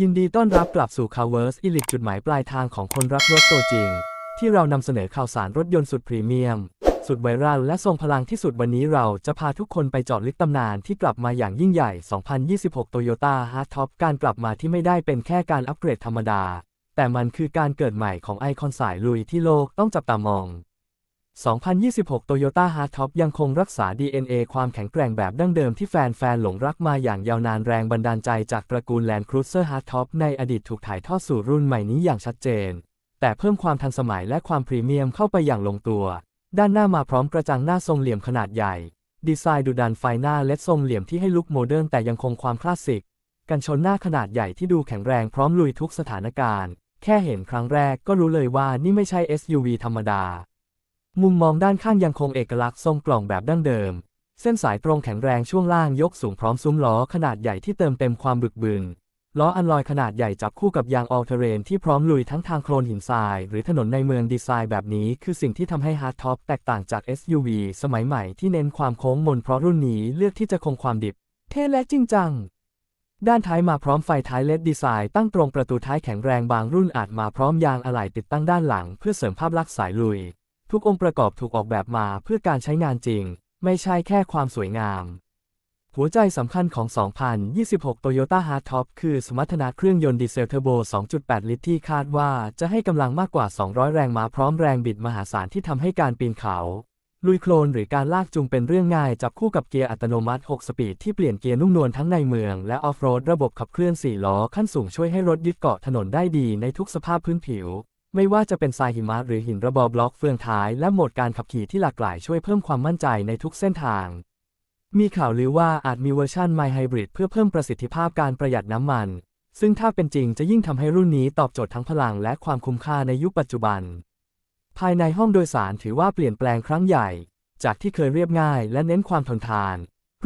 ยินดีต้อนรับกลับสู่ Covers Elite จุดหมายปลายทางของคนรักรถตัวจริง ที่เรานำเสนอข่าวสารรถยนต์สุดพรีเมียม สุดไวรัลและทรงพลังที่สุดวันนี้เราจะพาทุกคนไปเจอดลึกตำนานที่กลับมาอย่างยิ่งใหญ่ 2026 Toyota Hardtop การกลับมาที่ไม่ได้เป็นแค่การอัปเกรดธรรมดา แต่มันคือการเกิดใหม่ของไอคอนสายลุยที่โลกต้องจับตามอง 2026 Toyota Hardtop ยังคงรักษา DNA ความแข็งแกร่งแบบดั้งเดิมที่แฟนๆ หลงรักมาอย่างยาวนานแรงบันดาลใจจากตระกูล Land Cruiser Hardtop ในอดีตถูกถ่ายทอดสู่รุ่นใหม่นี้อย่างชัดเจน แต่เพิ่มความทันสมัยและความพรีเมียมเข้าไปอย่างลงตัว ด้านหน้ามาพร้อมกระจังหน้าทรงเหลี่ยมขนาดใหญ่ ดีไซน์ดุดันไฟหน้าเล็ดทรงเหลี่ยมที่ให้ลุคโมเดิร์นแต่ยังคงความคลาสสิก กันชนหน้าขนาดใหญ่ที่ดูแข็งแรงพร้อมลุยทุกสถานการณ์ แค่เห็นครั้งแรกก็รู้เลยว่านี่ไม่ใช่ SUV ธรรมดา มุมมองด้านข้างยังคงเอกลักษณ์ทรงกล่องแบบดั้งเดิม เส้นสายตรงแข็งแรงช่วงล่างยกสูงพร้อมซุ้มล้อขนาดใหญ่ที่เติมเต็มความบึกบึนล้ออันลอยขนาดใหญ่จับคู่กับยางออลเทเรนที่พร้อมลุยทั้งทางโคลนหินทราย หรือถนนในเมืองดีไซน์แบบนี้คือสิ่งที่ทำให้ฮาร์ดท็อปแตกต่างจาก SUV สมัยใหม่ที่เน้นความโค้งมนเพราะรุ่นนี้เลือกที่จะคงความดิบ เท่และจริงจัง ด้านท้ายมาพร้อมไฟท้ายเลดดีไซน์ตั้งตรงประตูท้ายแข็งแรงบางรุ่นอาจมาพร้อมยางอะไหล่ติดตั้งด้านหลัง เพื่อเสริมภาพลักษณ์สายลุย ทุกองค์ประกอบถูกออกแบบมาเพื่อการใช้งานจริง ไม่ใช่แค่ความสวยงาม หัวใจสำคัญของ 2026 Toyota Hardtop คือสมรรถนะเครื่องยนต์ดีเซลเทอร์โบ 2.8 ลิตรที่คาดว่าจะให้กำลังมากกว่า 200 แรงม้าพร้อมแรงบิดมหาศาลที่ทำให้การปีนเขา ลุยโคลนหรือการลากจูงเป็นเรื่องง่าย จับคู่กับเกียร์อัตโนมัติ 6 สปีดที่เปลี่ยนเกียร์นุ่มนวลทั้งในเมือง และออฟโรดระบบขับเคลื่อน 4 ล้อขั้นสูงช่วยให้รถยึดเกาะถนนได้ดีในทุกสภาพพื้นผิว ไม่ว่าจะเป็นทรายหิมะหรือหินระบอบล็อกเฟืองท้ายและโหมดการขับขี่ที่หลากหลายช่วยเพิ่มความมั่นใจในทุกเส้นทาง มีข่าวลือว่าอาจมีเวอร์ชัน My Hybrid เพื่อเพิ่มประสิทธิภาพการประหยัดน้ำมัน ซึ่งถ้าเป็นจริงจะยิ่งทำให้รุ่นนี้ตอบโจทย์ทั้งพลังและความคุ้มค่าในยุคปัจจุบัน ภายในห้องโดยสารถือว่าเปลี่ยนแปลงครั้งใหญ่ จากที่เคยเรียบง่ายและเน้นความทนทาน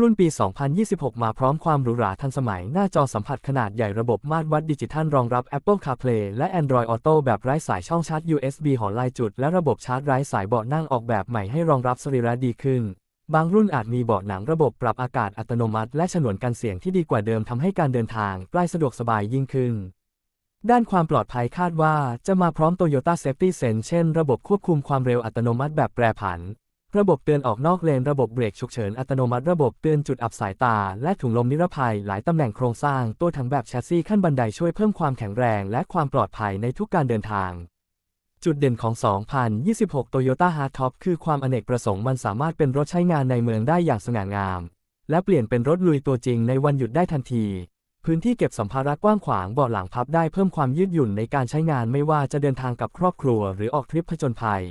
รุ่นปี 2026 มาพร้อมความหรูหราทันสมัย หน้าจอสัมผัสขนาดใหญ่ระบบมาตรวัดดิจิทัลรองรับ Apple CarPlay และ Android Auto แบบไร้สายช่องชาร์จ USB หอลายจุด และระบบชาร์จไร้สายเบาะนั่งออกแบบใหม่ให้รองรับสรีระดีขึ้น บางรุ่นอาจมีเบาะหนังระบบปรับอากาศอัตโนมัติ และฉนวนกันเสียงที่ดีกว่าเดิมทำให้การเดินทางใกล้สะดวกสบายยิ่งขึ้นด้านความปลอดภัยคาดว่าจะมาพร้อม Toyota Safety Sense เช่น ระบบควบคุมความเร็วอัตโนมัติแบบแปรผัน ระบบเตือนออกนอกเลนระบบเบรกฉุกเฉินอัตโนมัติระบบเตือนจุดอับสายตา และถุงลมนิรภัยหลายตำแหน่งโครงสร้าง ตัวถังแบบแชสซีขั้นบันไดช่วยเพิ่มความแข็งแรงและความปลอดภัยในทุกการเดินทาง จุดเด่นของ 2026 Toyota Hardtop คือความอเนกประสงค์มันสามารถเป็นรถใช้งานในเมืองได้อย่างสง่างาม และเปลี่ยนเป็นรถลุยตัวจริงในวันหยุดได้ทันที พื้นที่เก็บสัมภาระกว้างขวางเบาะหลังพับได้เพิ่มความยืดหยุ่นในการใช้งานไม่ว่าจะเดินทางกับครอบครัว หรือออกทริปผจญภัย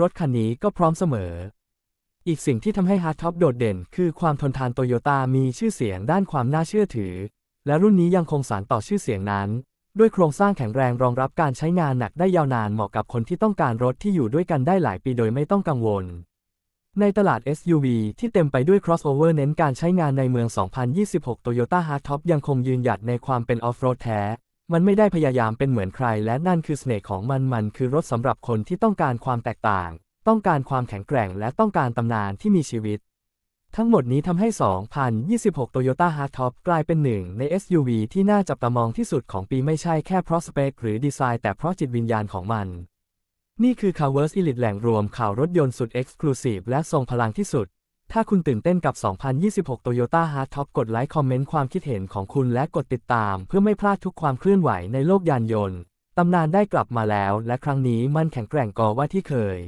รถคันนี้ก็พร้อมเสมอ อีกสิ่งที่ทำให้ Hardtop โดดเด่น คือความทนทานโตโยต้ามีชื่อเสียงด้านความน่าเชื่อถือ และรุ่นนี้ยังคงสานต่อชื่อเสียงนั้น ด้วยโครงสร้างแข็งแรงรองรับการใช้งานหนักได้ยาวนานเหมาะกับคนที่ต้องการรถที่อยู่ด้วยกันได้หลายปีโดยไม่ต้องกังวล ในตลาด SUV ที่เต็มไปด้วย crossover เน้นการใช้งานในเมือง 2026 Toyota Hardtop ยังคงยืนหยัดในความเป็นออฟโรดแท้ มันไม่ได้พยายามเป็นเหมือนใคร และนั่นคือเสน่ห์ของมันมันคือรถสำหรับคนที่ต้องการความแตกต่าง ต้องการความแข็งแกร่งและต้องการตำนานที่มีชีวิต ทั้งหมดนี้ทำให้ 2026 Toyota Hardtop กลายเป็นหนึ่งใน SUV ที่น่าจับตามองที่สุดของปีไม่ใช่แค่เพราะสเปคหรือดีไซน์แต่เพราะจิตวิญญาณของมัน นี่คือ Covers Elite แหล่งรวมข่าวรถยนต์สุด Exclusive และทรงพลังที่สุด ถ้าคุณตื่นเต้นกับ 2026 Toyota Hardtop กดไลค์คอมเมนต์ความคิดเห็นของคุณและกดติดตาม เพื่อไม่พลาดทุกความเคลื่อนไหวในโลกยานยนต์ตำนานได้กลับมาแล้ว และครั้งนี้มันแข็งแกร่งกว่าที่เคย